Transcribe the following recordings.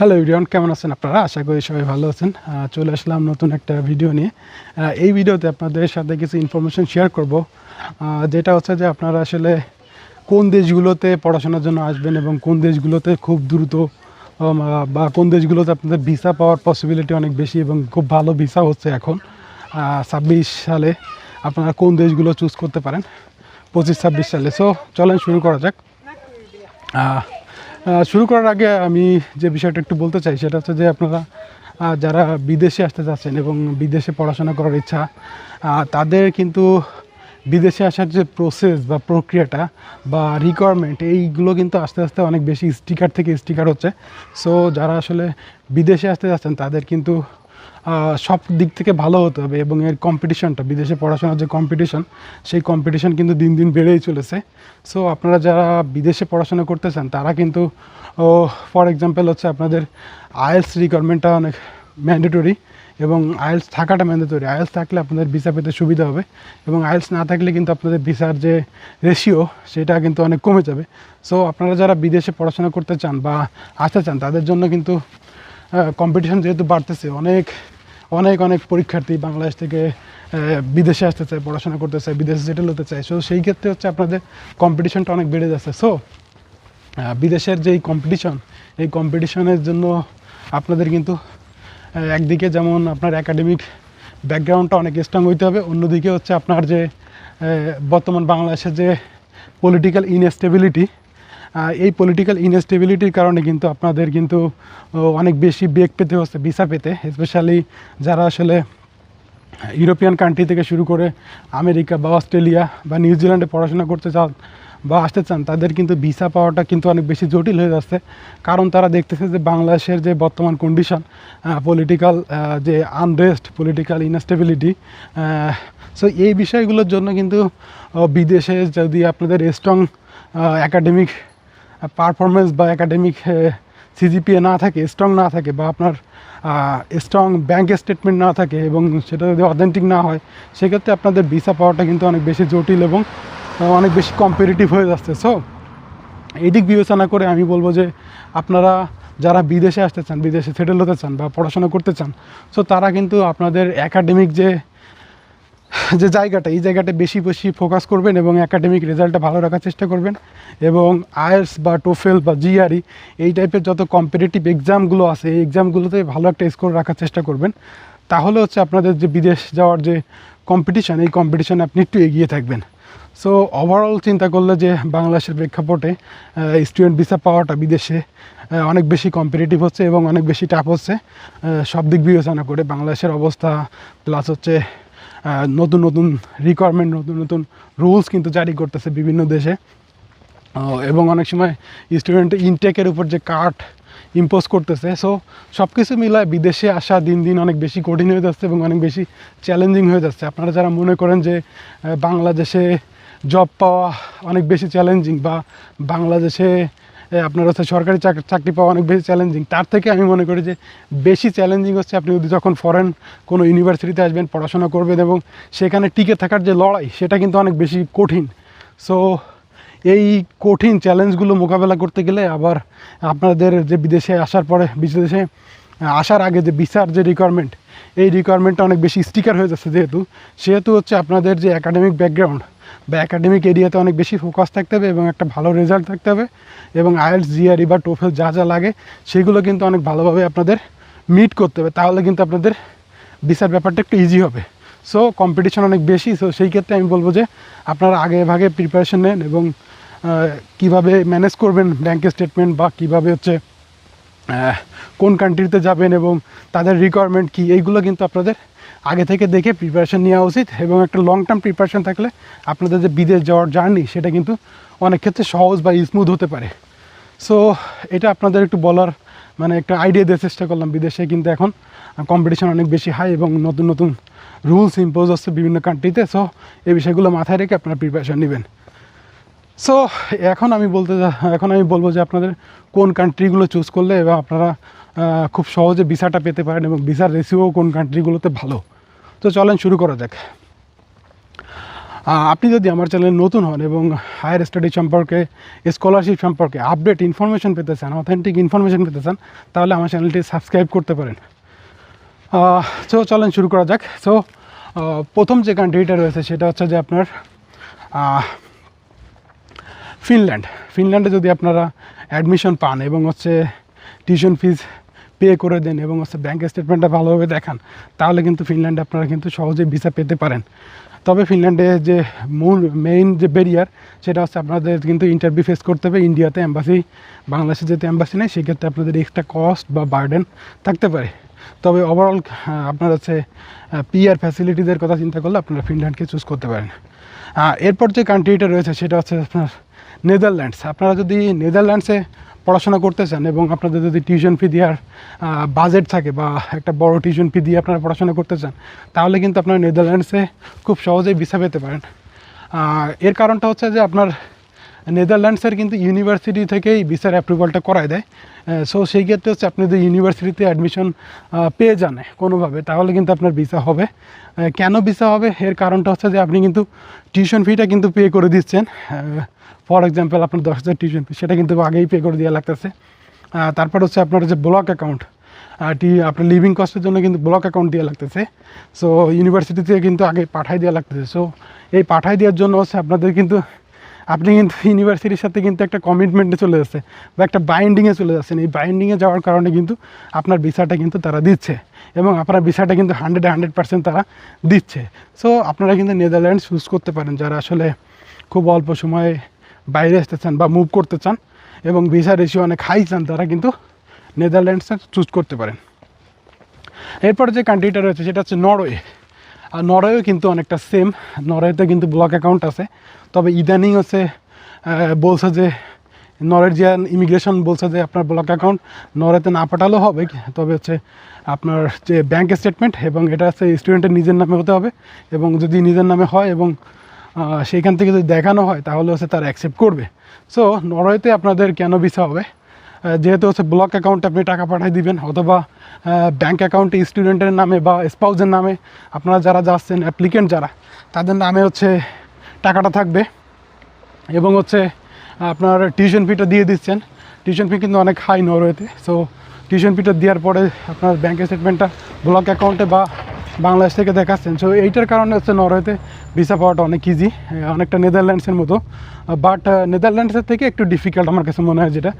Hello ইউরিয়ন কেমন আছেন আপনারা? আশা করি সবাই ভালো আছেন। চলে আসলাম নতুন একটা ভিডিও নিয়ে। এই ভিডিওতে আপনাদের সাথে কিছু ইনফরমেশন শেয়ার করব। যেটা হচ্ছে যে আপনারা আসলে কোন দেশগুলোতে পড়াশোনার জন্য আসবেন এবং কোন দেশগুলোতে খুব দ্রুত বা কোন দেশগুলোতে আপনাদের ভিসা পাওয়ার পসিবিলিটি অনেক বেশি এবং খুব ভালো ভিসা হচ্ছে এখন। ছাব্বিশ সালে আপনারা কোন দেশগুলো চুজ করতে পারেন? পঁচিশ, ছাব্বিশ সালে। সো চলেন শুরু করা যাক। শুরু করার আগে আমি যে বিষয়টা একটু বলতে চাই, সেটা হচ্ছে যে আপনারা যারা বিদেশে আসতে চাচ্ছেন এবং বিদেশে পড়াশোনা করার ইচ্ছা তাদের কিন্তু বিদেশে আসার যে প্রসেস বা প্রক্রিয়াটা বা রিকোয়ারমেন্ট এইগুলো কিন্তু আস্তে আস্তে অনেক বেশি স্টিকার থেকে স্টিকার হচ্ছে। সো যারা আসলে বিদেশে আসতে যাচ্ছেন, তাদের কিন্তু সব দিক থেকে ভালো হতে হবে এবং এর কম্পিটিশনটা বিদেশে পড়াশোনার যে কম্পিটিশন সেই কম্পিটিশন কিন্তু দিন দিন বেড়েই চলেছে। সো আপনারা যারা বিদেশে পড়াশোনা করতে চান, তারা কিন্তু, ও ফর এক্সাম্পল হচ্ছে আপনাদের আইএলস রিকোয়ারমেন্টটা অনেক ম্যান্ডেটরি এবং আইএলস থাকাটা ম্যান্ডেটরি আইএলস থাকলে আপনাদের ভিসা পেতে সুবিধা হবে এবং আইএলস না থাকলে কিন্তু আপনাদের ভিসার যে রেশিও সেটা কিন্তু অনেক কমে যাবে। সো আপনারা যারা বিদেশে পড়াশোনা করতে চান বা আসতে চান, তাদের জন্য কিন্তু কম্পিটিশন যেহেতু বাড়তেছে, অনেক অনেক অনেক পরীক্ষার্থী বাংলাদেশ থেকে বিদেশে আসতে চায় পড়াশোনা করতে চায় বিদেশে সেটেল হতে চায়। সো সেই ক্ষেত্রে হচ্ছে আপনাদের কম্পিটিশনটা অনেক বেড়ে যাচ্ছে। সো বিদেশের যেই কম্পিটিশন এই কম্পিটিশনের জন্য আপনাদের কিন্তু একদিকে যেমন আপনার একাডেমিক ব্যাকগ্রাউন্ডটা অনেক স্ট্রং হইতে হবে, অন্যদিকে হচ্ছে আপনার যে বর্তমান বাংলাদেশের যে পলিটিক্যাল ইনস্টেবিলিটি এই পলিটিক্যাল ইনস্টেবিলিটির কারণে কিন্তু আপনাদের কিন্তু অনেক বেশি বেগ পেতে হচ্ছে, ভিসা পেতে স্পেশালি যারা আসলে ইউরোপিয়ান কান্ট্রি থেকে শুরু করে আমেরিকা বা অস্ট্রেলিয়া বা নিউজিল্যান্ডে পড়াশোনা করতে চান বা আসতে চান, তাদের কিন্তু ভিসা পাওয়াটা কিন্তু অনেক বেশি জটিল হয়ে যাচ্ছে। কারণ তারা দেখতেছে যে বাংলাদেশের যে বর্তমান কন্ডিশন পলিটিক্যাল যে আনরেস্ট পলিটিক্যাল ইনস্টেবিলিটি সো এই বিষয়গুলোর জন্য কিন্তু বিদেশে যদি আপনাদের স্ট্রং একাডেমিক পারফরমেন্স বা একাডেমিক সিজিপিএ না থাকে স্ট্রং না থাকে বা আপনার স্ট্রং ব্যাংক স্টেটমেন্ট না থাকে এবং সেটা যদি অথেন্টিক না হয়, সেক্ষেত্রে আপনাদের ভিসা পাওয়াটা কিন্তু অনেক বেশি জটিল এবং অনেক বেশি কম্পিটিটিভ হয়ে যাচ্ছে। সো এই দিক বিবেচনা করে আমি বলব যে আপনারা যারা বিদেশে আসতে চান, বিদেশে সেটেল হতে চান বা পড়াশোনা করতে চান সো তারা কিন্তু আপনাদের একাডেমিক যে যে জায়গাটা, এই জায়গাটা বেশি বেশি ফোকাস করবেন এবং একাডেমিক রেজাল্টটা ভালো রাখার চেষ্টা করবেন এবং আয়ার্স বা টোফেল বা জিআরই এই টাইপের যত কম্পিটিটিভ এক্সামগুলো আছে, এই এক্সামগুলোতে ভালো একটা স্কোর রাখার চেষ্টা করবেন। তাহলে হচ্ছে আপনাদের যে বিদেশ যাওয়ার যে কম্পিটিশান এই কম্পিটিশানে আপনি একটু এগিয়ে থাকবেন। সো ওভারঅল চিন্তা করলে যে বাংলাদেশের প্রেক্ষাপটে স্টুডেন্ট ভিসা পাওয়াটা বিদেশে অনেক বেশি কম্পিটিটিভ হচ্ছে এবং অনেক বেশি টাফ হচ্ছে। সব দিক বিবেচনা করে বাংলাদেশের অবস্থা প্লাস হচ্ছে নতুন নতুন রিকোয়ারমেন্ট নতুন নতুন রুলস কিন্তু জারি করতেছে বিভিন্ন দেশে। এবং অনেক সময় স্টুডেন্ট ইনটেকের উপর যে কাট ইম্পোজ করতেছে। সো সব কিছু মিলায় বিদেশে আসা দিন দিন অনেক বেশি কঠিন হয়ে যাচ্ছে এবং অনেক বেশি চ্যালেঞ্জিং হয়ে যাচ্ছে। আপনারা যারা মনে করেন যে বাংলাদেশে জব পাওয়া অনেক বেশি চ্যালেঞ্জিং বা বাংলাদেশে আপনার হচ্ছে সরকারি চাক- চাকরি পাওয়া অনেক বেশি চ্যালেঞ্জিং তার থেকে আমি মনে করি যে, বেশি চ্যালেঞ্জিং হচ্ছে আপনি যদি যখন ফরেন কোনো ইউনিভার্সিটিতে আসবেন, পড়াশোনা করবেন এবং সেখানে টিকে থাকার যে লড়াই, সেটা কিন্তু অনেক বেশি কঠিন। সো এই কঠিন চ্যালেঞ্জগুলো মোকাবেলা করতে গেলে আবার আপনাদের যে বিদেশে আসার পরে, বিদেশে আসার আগে যে বিচার যে রিকোয়ারমেন্ট এই রিকোয়ারমেন্টটা অনেক বেশি স্টিকার হয়ে যাচ্ছে যেহেতু। সেহেতু হচ্ছে আপনাদের যে একাডেমিক ব্যাকগ্রাউন্ড বা একাডেমিক এরিয়াতে অনেক বেশি ফোকাস থাকতে হবে এবং একটা ভালো রেজাল্ট থাকতে হবে এবং আইএলস জিআরই বা টোফেল যা যা লাগে, সেগুলো কিন্তু অনেক ভালোভাবে আপনাদের মিট করতে হবে। তাহলে কিন্তু আপনাদের ভিসার ব্যাপারটা একটু ইজি হবে। সো কম্পিটিশন অনেক বেশি সো সেই ক্ষেত্রে আমি বলব যে আপনারা আগে ভাগে প্রিপারেশন নেন এবং কীভাবে ম্যানেজ করবেন ব্যাংকের স্টেটমেন্ট বা কীভাবে হচ্ছে কোন কান্ট্রিতে যাবেন এবং তাদের রিকোয়ারমেন্ট কী, এইগুলো কিন্তু আপনাদের আগে থেকে দেখে প্রিপারেশান নেওয়া উচিত এবং একটা লং টার্ম প্রিপারেশন থাকলে আপনাদের যে বিদেশ যাওয়ার জার্নি সেটা কিন্তু অনেক ক্ষেত্রে সহজ বা স্মুথ হতে পারে। সো এটা আপনাদের একটু বলার মানে একটা আইডিয়া দেওয়ার চেষ্টা করলাম। বিদেশে কিন্তু এখন কম্পিটিশন অনেক বেশি হাই এবং নতুন নতুন রুলস ইম্পোজ হচ্ছে বিভিন্ন কান্ট্রিতে সো এই বিষয়গুলো মাথায় রেখে আপনারা প্রিপারেশান নেবেন। সো এখন আমি বলতে এখন আমি বলব যে আপনাদের কোন কান্ট্রিগুলো চুজ করলে এবং আপনারা খুব সহজে ভিসাটা পেতে পারেন এবং ভিসার রেসিও কোন কান্ট্রিগুলোতে ভালো। তো চলেন শুরু করা যাক। আপনি যদি আমার চ্যানেলে নতুন হন এবং হায়ার স্টাডি সম্পর্কে, স্কলারশিপ সম্পর্কে আপডেট ইনফরমেশন পেতে চান, অথেন্টিক ইনফরমেশন পেতে চান, তাহলে আমার চ্যানেলটি সাবস্ক্রাইব করতে পারেন। সো চলেন শুরু করা যাক। সো প্রথম যে কান্ট্রিটা রয়েছে সেটা হচ্ছে যে আপনার ফিনল্যান্ড। ফিনল্যান্ডে যদি আপনারা অ্যাডমিশন পান এবং হচ্ছে টিউশন ফিজ পে করে দেন এবং হচ্ছে ব্যাঙ্ক স্টেটমেন্টটা ভালোভাবে দেখান, তাহলে কিন্তু ফিনল্যান্ডে আপনারা কিন্তু সহজেই ভিসা পেতে পারেন। তবে ফিনল্যান্ডে যে মূল মেইন যে ব্যারিয়ার সেটা হচ্ছে আপনাদের কিন্তু ইন্টারভিউ ফেস করতে হবে। ইন্ডিয়াতে অ্যাম্বাসি বাংলাদেশে যেহেতু অ্যাম্বাসি নেই, সেক্ষেত্রে আপনাদের এক্সট্রা কস্ট বা বার্ডেন থাকতে পারে। তবে ওভারঅল আপনার হচ্ছে পিআর ফ্যাসিলিটিদের কথা চিন্তা করলে আপনারা ফিনল্যান্ডকে চুজ করতে পারেন। এরপর যে কান্ট্রিটা রয়েছে, সেটা হচ্ছে আপনার নেদারল্যান্ডস আপনারা যদি নেদারল্যান্ডসে পড়াশোনা করতে চান এবং আপনাদের যদি টিউশন ফি দেওয়ার বাজেট থাকে বা একটা বড় টিউশন ফি দিয়ে আপনারা পড়াশোনা করতে চান তাহলে কিন্তু আপনারা নেদারল্যান্ডসে খুব সহজেই ভিসা পেতে পারেন। এর কারণটা হচ্ছে যে আপনার নেদারল্যান্ডসের কিন্তু ইউনিভার্সিটি থেকেই ভিসার অ্যাপ্রুভালটা করায় দেয়। সো সেই ক্ষেত্রে হচ্ছে আপনি যদি ইউনিভার্সিটিতে অ্যাডমিশন পেয়ে যান কোনোভাবে, তাহলে কিন্তু আপনার ভিসা হবে। কেন ভিসা হবে? এর কারণটা হচ্ছে যে আপনি কিন্তু টিউশন ফিটা কিন্তু পে করে দিচ্ছেন। ফর এক্সাম্পল আপনার দশ হাজার টিউশন ফি সেটা কিন্তু আগেই পে করে দেওয়া লাগতেছে। তারপর হচ্ছে আপনার যে ব্লক অ্যাকাউন্ট টি, আপনার লিভিং কস্টের জন্য কিন্তু ব্লক অ্যাকাউন্ট দেওয়া লাগতেছে। সো ইউনিভার্সিটিতে কিন্তু আগে পাঠাই দেওয়া লাগতেছে। সো এই পাঠাই দেওয়ার জন্য হচ্ছে আপনাদের কিন্তু আপনি কিন্তু ইউনিভার্সিটির সাথে কিন্তু একটা কমিটমেন্টে চলে যাচ্ছে বা একটা বাইন্ডিংয়ে চলে যাচ্ছেন। এই বাইন্ডিংয়ে যাওয়ার কারণে কিন্তু আপনার ভিসাটা কিন্তু তারা দিচ্ছে এবং আপনার ভিসাটা কিন্তু হান্ড্রেড হান্ড্রেড পার্সেন্ট তারা দিচ্ছে। সো আপনারা কিন্তু নেদারল্যান্ডস চুজ করতে পারেন যারা আসলে খুব অল্প সময়ে বাইরে আসতে চান বা মুভ করতে চান এবং ভিসা রেশিও অনেক হাই চান, তারা কিন্তু নেদারল্যান্ডসে চুজ করতে পারেন। এরপর যে কান্ট্রিটা রয়েছে, সেটা হচ্ছে নরওয়ে আর নরওয়েও কিন্তু অনেকটা সেম নরওয়েতে কিন্তু ব্লক অ্যাকাউন্ট আছে। তবে ইদানিং হচ্ছে বলছে যে নরের যে ইমিগ্রেশন বলছে যে আপনার ব্লক অ্যাকাউন্ট নরেতে না পাঠালেও হবে তবে হচ্ছে আপনার যে ব্যাংক স্টেটমেন্ট এবং এটা হচ্ছে স্টুডেন্টের নিজের নামে হতে হবে এবং যদি নিজের নামে হয় এবং সেইখান থেকে যদি দেখানো হয় তাহলে হচ্ছে তারা অ্যাকসেপ্ট করবে। সো নরওয়েতে আপনাদের কেন ভিসা হবে? যেহেতু হচ্ছে ব্লক অ্যাকাউন্টে আপনি টাকা পাঠিয়ে দিবেন, অথবা ব্যাঙ্ক অ্যাকাউন্টে স্টুডেন্টের নামে বা স্পাউজের নামে আপনারা যারা যাচ্ছেন অ্যাপ্লিকেন্ট যারা, তাদের নামে হচ্ছে টাকাটা থাকবে এবং হচ্ছে আপনার টিউশন ফিটা দিয়ে দিচ্ছেন। টিউশন ফি কিন্তু অনেক হাই নরওয়েতে। সো টিউশন ফিটা দেওয়ার পরে আপনার ব্যাঙ্ক স্টেটমেন্টটা ব্লক অ্যাকাউন্টে বা বাংলাদেশ থেকে দেখাচ্ছেন। সো এইটার কারণে হচ্ছে নরওয়েতে ভিসা পাওয়াটা অনেক ইজি অনেকটা নেদারল্যান্ডসের মতো। বাট নেদারল্যান্ডসের থেকে একটু ডিফিকাল্ট আমার কাছে মনে হয় যেটা।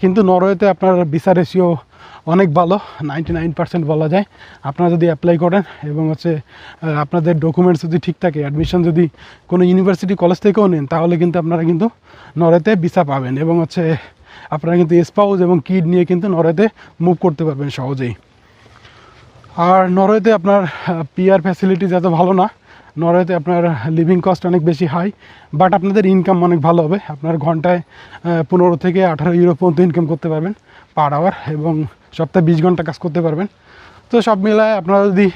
কিন্তু নরওয়েতে আপনার ভিসা রেশিও অনেক ভালো নাইনটি নাইন পার্সেন্ট বলা যায়। আপনারা যদি অ্যাপ্লাই করেন এবং হচ্ছে আপনাদের ডকুমেন্টস যদি ঠিক থাকে অ্যাডমিশন যদি কোনো ইউনিভার্সিটি কলেজ থেকেও নেন, তাহলে কিন্তু আপনারা কিন্তু নরেতে ভিসা পাবেন। এবং হচ্ছে, আপনারা কিন্তু স্পাউস এবং কিড নিয়ে কিন্তু নরেতে মুভ করতে পারবেন সহজেই। আর নরওয়েতে আপনার পিআর ফ্যাসিলিটিস এত ভালো না। নরওয়েতে আপনার লিভিং কস্ট অনেক বেশি হাই বাট আপনাদের ইনকাম অনেক ভালো হবে। আপনার ঘন্টায় পনেরো থেকে আঠারো ইউরো পর্যন্ত ইনকাম করতে পারবেন পার আওয়ার এবং সপ্তাহে বিশ ঘণ্টা কাজ করতে পারবেন। তো সব মিলায় আপনারা যদি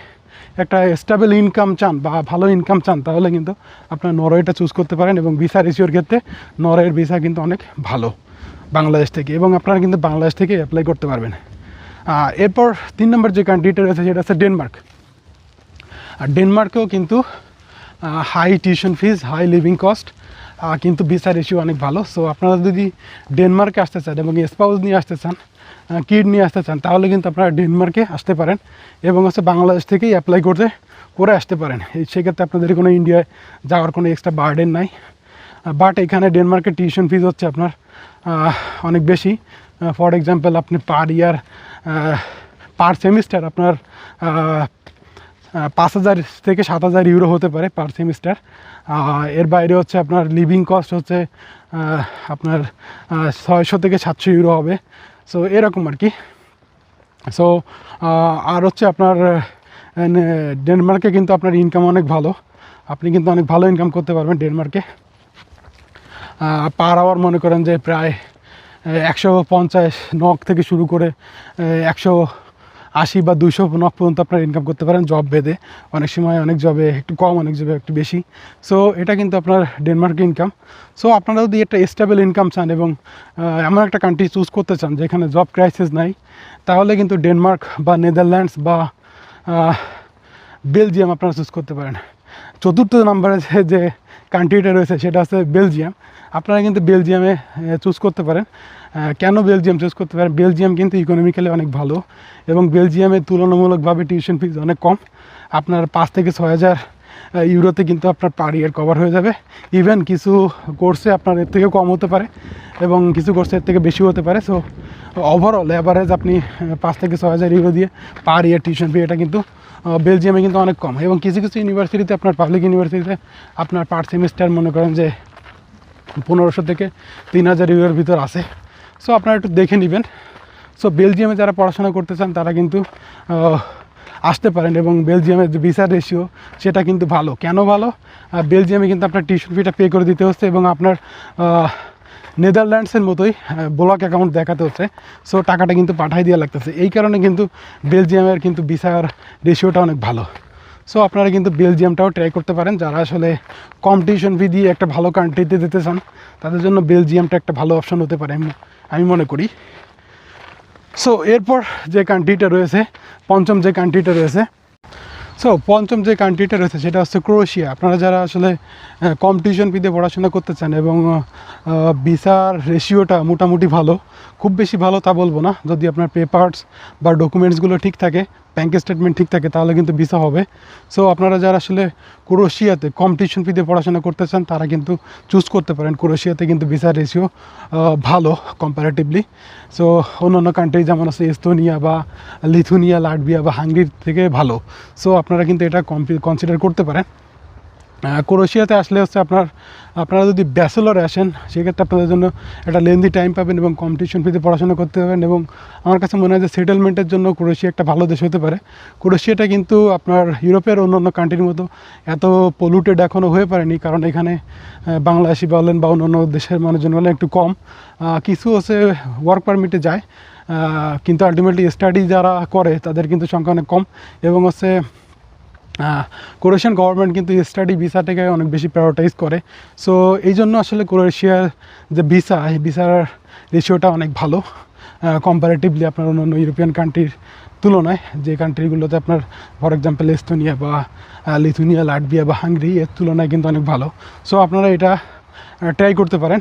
একটা স্টেবল ইনকাম চান বা ভালো ইনকাম চান, তাহলে কিন্তু আপনার নরওয়েটা চুজ করতে পারেন এবং ভিসা রেশিওর ক্ষেত্রে নরওয়ের ভিসা কিন্তু অনেক ভালো বাংলাদেশ থেকে এবং আপনারা কিন্তু বাংলাদেশ থেকে অ্যাপ্লাই করতে পারবেন। এরপর তিন নম্বর যে কান্ট্রিটা রয়েছে সেটা হচ্ছে ডেনমার্ক আর ডেনমার্কেও কিন্তু high tuition fees high living cost কিন্তু ভিসা রেশিও অনেক ভালো। সো আপনারা যদি ডেনমার্কে আসতে চান এবং স্পাউস নিয়ে আসতে চান কিড নিয়ে আসতে চান, তাহলে কিন্তু আপনারা ডেনমার্কে আসতে পারেন এবং হচ্ছে বাংলাদেশ থেকেই অ্যাপ্লাই করতে, করে আসতে পারেন। এই সেক্ষেত্রে আপনাদের কোনো ইন্ডিয়ায় যাওয়ার কোনো এক্সট্রা বার্ডেন নাই। বাট এখানে ডেনমার্কের টিউশন ফিজ হচ্ছে আপনার অনেক বেশি। ফর এক্সাম্পল আপনি পার ইয়ার পার সেমিস্টার আপনার আহ, আহ, পাঁচ হাজার থেকে সাত হাজার ইউরো হতে পারে পার সেমিস্টার এর বাইরে হচ্ছে আপনার লিভিং কস্ট হচ্ছে আপনার ছয়শো থেকে সাতশো ইউরো হবে। সো এরকম আর কি। সো আর হচ্ছে আপনার ডেনমার্কে কিন্তু আপনার ইনকাম অনেক ভালো। আপনি কিন্তু অনেক ভালো ইনকাম করতে পারবেন ডেনমার্কে পার আওয়ার মনে করেন যে প্রায় একশো পঞ্চাশ নখ থেকে শুরু করে একশো আশি বা দুশো নখ পর্যন্ত আপনারা ইনকাম করতে পারেন জব বেঁধে। অনেক সময় অনেক জবে একটু কম, অনেক জবে একটু বেশি। সো এটা কিন্তু আপনার ডেনমার্ক ইনকাম সো আপনারা যদি একটা স্টেবল ইনকাম চান এবং এমন একটা কান্ট্রি চুজ করতে চান যেখানে জব ক্রাইসিস নাই, তাহলে কিন্তু ডেনমার্ক বা নেদারল্যান্ডস বা বেলজিয়াম আপনারা চুজ করতে পারেন। চতুর্থ নম্বরে যে কান্ট্রিটা রয়েছে সেটা হচ্ছে বেলজিয়াম। আপনারা কিন্তু বেলজিয়ামে চুজ করতে পারেন। কেন বেলজিয়াম চুজ করতে পারেন? বেলজিয়াম কিন্তু ইকোনমিক্যালি অনেক ভালো এবং বেলজিয়ামে তুলনামূলকভাবে টিউশন ফিজ অনেক কম। আপনার পাঁচ থেকে ছয় হাজার ইউরোতে কিন্তু আপনার পার ইয়ার কভার হয়ে যাবে। ইভেন কিছু কোর্সে আপনার এর থেকে কম হতে পারে এবং কিছু কোর্সে এর থেকে বেশি হতে পারে। সো ওভারঅল অ্যাভারেজ আপনি পাঁচ থেকে ছয় হাজার ইউরো দিয়ে পার ইয়ার টিউশন ফি এটা কিন্তু বেলজিয়ামে কিন্তু অনেক কম এবং কিছু কিছু ইউনিভার্সিটিতে আপনার পাবলিক ইউনিভার্সিটিতে আপনার পার সেমিস্টার মনে করেন যে পনেরোশো থেকে তিন হাজার ইউরোর ভিতর আছে। সো আপনারা একটু দেখে নেবেন। সো বেলজিয়ামে যারা পড়াশোনা করতে চান তারা কিন্তু আসতে পারেন এবং বেলজিয়ামের যে ভিসা রেশিও সেটা কিন্তু ভালো। কেন ভালো? বেলজিয়ামে কিন্তু আপনার টিউশন ফিটা পে করে দিতে হচ্ছে এবং আপনার নেদারল্যান্ডসের মতোই ব্লক অ্যাকাউন্ট দেখাতে হচ্ছে। সো টাকাটা কিন্তু পাঠাই দেওয়া লাগতেছে। এই কারণে কিন্তু বেলজিয়ামের কিন্তু ভিসার রেশিওটা অনেক ভালো। সো আপনারা কিন্তু বেলজিয়ামটাও ট্রাই করতে পারেন। যারা আসলে কম টিউশন ফি দিয়ে একটা ভালো কান্ট্রিতে যেতে চান, তাদের জন্য বেলজিয়ামটা একটা ভালো অপশন হতে পারে আমি মনে করি। সো এরপর যে কান্ট্রিটা রয়েছে, পঞ্চম যে কান্ট্রিটা রয়েছে সো পঞ্চম যে কান্ট্রিটা রয়েছে সেটা হচ্ছে ক্রোয়েশিয়া। আপনারা যারা আসলে কম্পিটিশন ফিতে পড়াশোনা করতে চান এবং ভিসার রেশিওটা মোটামুটি ভালো, খুব বেশি ভালো তা বলব না। যদি আপনার পেপার্স বা ডকুমেন্টসগুলো ঠিক থাকে ব্যাঙ্ক স্টেটমেন্ট ঠিক থাকে, তাহলে কিন্তু ভিসা হবে। সো আপনারা যারা আসলে ক্রোয়েশিয়াতে কম্পিটিশন ফিতে পড়াশোনা করতে চান, তারা কিন্তু চুজ করতে পারেন। ক্রোয়েশিয়াতে কিন্তু ভিসা রেশিও ভালো কম্পারেটিভলি সো অন্য অন্য কান্ট্রি যেমন আছে এস্তোনিয়া বা লিথুনিয়া, লাটভিয়া বা হাঙ্গির থেকে ভালো। সো আপনারা কিন্তু এটা কনসিডার করতে পারেন। আহ, ক্রোয়েশিয়াতে আসলে হচ্ছে আপনার আপনারা যদি ব্যাচেলরে আসেন সেক্ষেত্রে আপনাদের জন্য একটা লেন্দি টাইম পাবেন এবং কম্পিটিশন ফিতে পড়াশোনা করতে পারবেন এবং আমার কাছে মনে হয় যে সেটেলমেন্টের জন্য ক্রোয়েশিয়া একটা ভালো দেশ হতে পারে। ক্রোয়েশিয়াটা কিন্তু আপনার ইউরোপের অন্য অন্য কান্ট্রির মতো এত পলিউটেড এখনও হয়ে পারেনি কারণ এখানে বাংলাদেশি বলেন বা অন্য অন্য দেশের মানুষজন বলেন একটু কম। কিছু হচ্ছে ওয়ার্ক পারমিটে যায় কিন্তু আলটিমেটলি স্টাডি যারা করে তাদের কিন্তু সংখ্যা অনেক কম এবং হচ্ছে ক্রোয়েশিয়ান গভর্নমেন্ট কিন্তু স্টাডি ভিসাটাকে অনেক বেশি প্রায়োরিটাইজ করে। সো এই জন্য আসলে ক্রোয়েশিয়ার যে ভিসা এই ভিসার রেশিওটা অনেক ভালো। কম্পারেটিভলি আপনার অন্যান্য ইউরোপিয়ান কান্ট্রির তুলনায়, যে কান্ট্রিগুলোতে আপনার ফর এক্সাম্পল এস্তোনিয়া বা লিথুনিয়া লাটভিয়া বা হাঙ্গরি এর তুলনায় কিন্তু অনেক ভালো। সো আপনারা এটা ট্রাই করতে পারেন।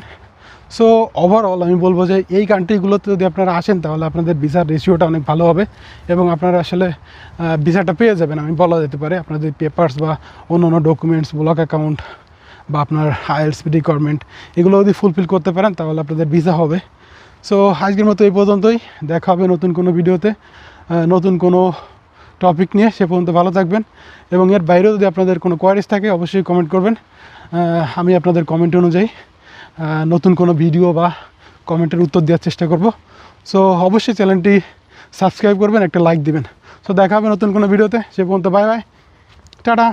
সো ওভারঅল আমি বলব যে এই কান্ট্রিগুলোতে যদি আপনারা আসেন, তাহলে আপনাদের ভিসার রেশিওটা অনেক ভালো হবে এবং আপনারা আসলে ভিসাটা পেয়ে যাবেন। আমি বলা যেতে পারে আপনাদের পেপার্স বা অন্য অন্য ডকুমেন্টস ব্লক অ্যাকাউন্ট বা আপনার আইএলস রিকোয়ারমেন্ট এগুলো যদি ফুলফিল করতে পারেন, তাহলে আপনাদের ভিসা হবে। সো আজকের মতো এই পর্যন্তই। দেখা হবে নতুন কোনো ভিডিওতে। নতুন কোনো টপিক নিয়ে সে পর্যন্ত ভালো থাকবেন এবং এর বাইরেও যদি আপনাদের কোনো কোয়ারিজ থাকে, অবশ্যই কমেন্ট করবেন। আমি আপনাদের কমেন্ট অনুযায়ী নতুন কোনো ভিডিও বা কমেন্টের উত্তর দেওয়ার চেষ্টা করব। সো অবশ্যই চ্যানেলটি সাবস্ক্রাইব করবেন, একটা লাইক দিবেন। সো দেখা হবে নতুন কোনো ভিডিওতে সে পর্যন্ত বাই বাই টাটা।